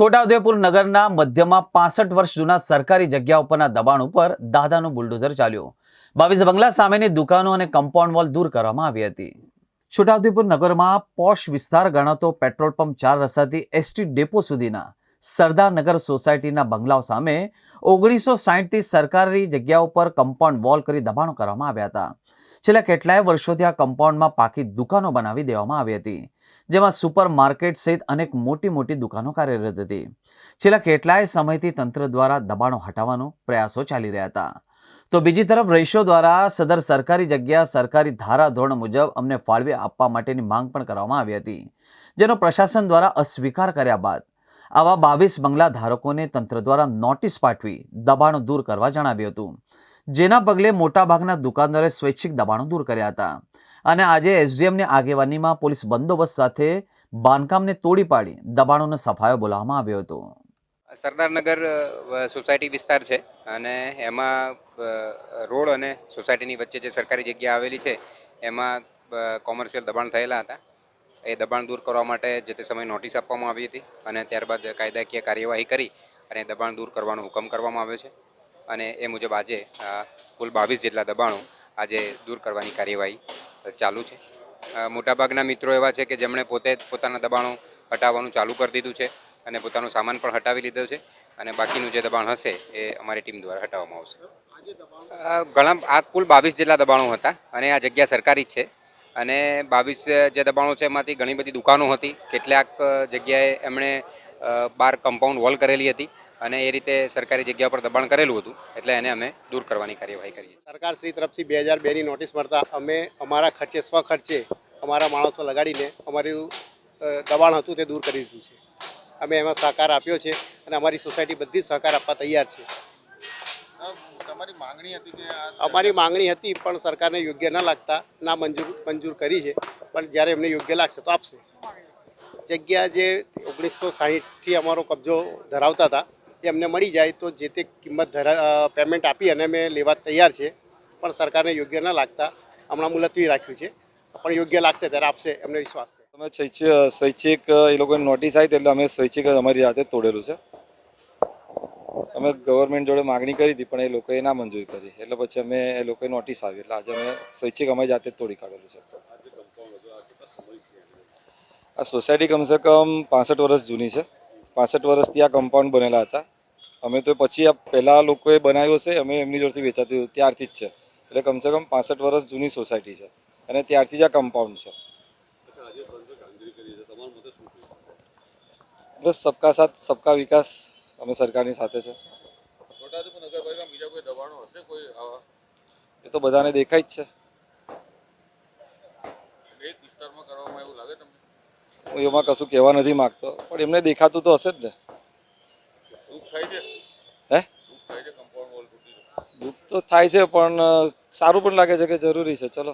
છોટાઉદેપુર નગરના મધ્યમાં પાસઠ વર્ષ જૂના સરકારી જગ્યા ઉપરના દબાણ ઉપર દાદાનું બુલડોઝર ચાલ્યું. બાવીસ બંગલા સામેની દુકાનો અને કમ્પાઉન્ડ વોલ દૂર કરવામાં આવી હતી. છોટાઉદેપુર નગરમાં પોશ વિસ્તાર ગણાતો પેટ્રોલ પંપ ચાર રસ્તાથી એસટી ડેપો સુધીના સરદારનગર સોસાયટીના બંગલાઓ સામે ઓગણીસો સાહીઠથી સરકારી જગ્યા ઉપર કમ્પાઉન્ડ વોલ કરી દબાણો કરવામાં આવ્યા હતા. છેલ્લા કેટલાય વર્ષોથી આ કમ્પાઉન્ડમાં પાકી દુકાનો બનાવી દેવામાં આવી હતી, જેમાં સુપર માર્કેટ સહિત અનેક મોટી મોટી દુકાનો કાર્યરત હતી. છેલ્લા કેટલાય સમયથી તંત્ર દ્વારા દબાણો હટાવવાનો પ્રયાસો ચાલી રહ્યા હતા. તો બીજી તરફ રહીશો દ્વારા સદર સરકારી જગ્યા, સરકારી ધારા ધોરણ મુજબ અમને ફાળવી આપવા માટેની માંગ પણ કરવામાં આવી હતી, જેનો પ્રશાસન દ્વારા અસ્વીકાર કર્યા બાદ. આવા બાવીસ બંગલા ધારકોને તંત્ર દ્વારા નોટિસ પાઠવી દબાણો દૂર કરવા જણાવ્યું હતું. જેના પગલે મોટાભાગના દુકાનદારોએ સ્વૈચ્છિક દબાણો દૂર કર્યા હતા. અને આજે એસડીએમની આગેવાનીમાં પોલીસ બંદોબસ્ત સાથે બાંધકામને તોડી પાડી દબાણોનો સફાયો બોલાવવામાં આવ્યો હતો. સરદારનગર સોસાયટી વિસ્તાર છે અને એમાં રોડ અને સોસાયટીની વચ્ચે જે સરકારી જગ્યા આવેલી છે, એમાં કોમર્શિયલ દબાણ થયેલા હતા. એ દબાણ દૂર કરવા માટે જે તે સમયે નોટિસ આપવામાં આવી હતી અને ત્યારબાદ કાયદાકીય કાર્યવાહી કરી અને દબાણ દૂર કરવાનો હુકમ કરવામાં આવ્યો છે. અને એ મુજબ આજે કુલ બાવીસ જેટલા દબાણો આજે દૂર કરવાની કાર્યવાહી ચાલુ છે. મોટાભાગના મિત્રો એવા છે કે જેમણે પોતે પોતાના દબાણો હટાવવાનું ચાલુ કરી દીધું છે અને પોતાનો સામાન પણ હટાવી લીધો છે અને બાકીનું જે દબાણ હશે એ અમારી ટીમ દ્વારા હટાવવામાં આવશે. ઘણા, આ કુલ બાવીસ જેટલા દબાણો હતા અને આ જગ્યા સરકારી જ છે અને બાવીસ જે દબાણો છે એમાંથી ઘણી બધી દુકાનો હતી. કેટલાક જગ્યાએ એમણે બાર કમ્પાઉન્ડ વોલ કરેલી હતી અને એ રીતે સરકારી જગ્યા પર દબાણ કરેલું હતું એટલે એને અમે દૂર કરવાની કાર્યવાહી કરીએ સરકાર શ્રી તરફથી બે હજાર બેની નોટિસ મળતા અમે અમારા ખર્ચે સ્વ ખર્ચે અમારા માણસો લગાડીને અમારું દબાણ હતું તે દૂર કરી દીધું છે. અમે એમાં સહકાર આપ્યો છે અને અમારી સોસાયટી બધી સહકાર આપવા તૈયાર છે. તમારી માંગણી હતી કે અમારી માંગણી હતી પણ સરકારને યોગ્ય ન લાગતા ના મંજૂર મંજૂર કરી છે પણ જ્યારે એમને યોગ્ય લાગશે તો આપશે. જગ્યા જે ઓગણીસો સાહીઠથી અમારો કબજો ધરાવતા હતા એ અમને મળી જાય તો જે તે કિંમત ધરા પેમેન્ટ આપી અને અમે લેવા તૈયાર છે. પણ સરકારને યોગ્ય ન લાગતા હમણાં મુલતવી રાખ્યું છે. પણ યોગ્ય લાગશે ત્યારે આપશે, એમને વિશ્વાસ છે. અમે સ્વૈચ્છિક એ લોકોની નોટિસ આવી એટલે અમે સ્વૈચ્છિક અમારી જાતે તોડેલું છે. અમે ગવર્મેન્ટ જોડે માગણી કરી હતી, પણ એ લોકોએ ના મંજૂર કરી. એટલે પછી અમે એ લોકોએ નોટિસ આવી. એટલે આજે અમે સ્વૈચ્છિક અમારી જાતે તોડી કાઢેલું છે. આ સોસાયટી કમસે કમ પાસઠ વર્ષ જૂની છે. પાસઠ વર્ષથી આ કમ્પાઉન્ડ બનેલા હતા. અમે તો પછી આ પહેલાં લોકોએ બનાવ્યો હશે અમે એમની જોડથી વેચાતી ત્યારથી જ છે. એટલે કમસે કમ પાસઠ વર્ષ જૂની સોસાયટી છે અને ત્યારથી જ આ કમ્પાઉન્ડ છે. બસ સબકા સાથ સબકા વિકાસ અમે સરકારની સાથે છે. છોટાઉદેપુર નગરપાલિકા બીજા કોઈ દબાણો હશે કોઈ એ તો બધાને દેખાય જ છે એક વિસ્તારમાં કરવામાં એવું લાગે તમને હું એમાં કશું કહેવા નથી માગતો પણ એમને દેખાતું તો હશે જ ને. હે? દુઃખ તો થાય છે પણ સારું પણ લાગે છે કે જરૂરી છે. ચલો.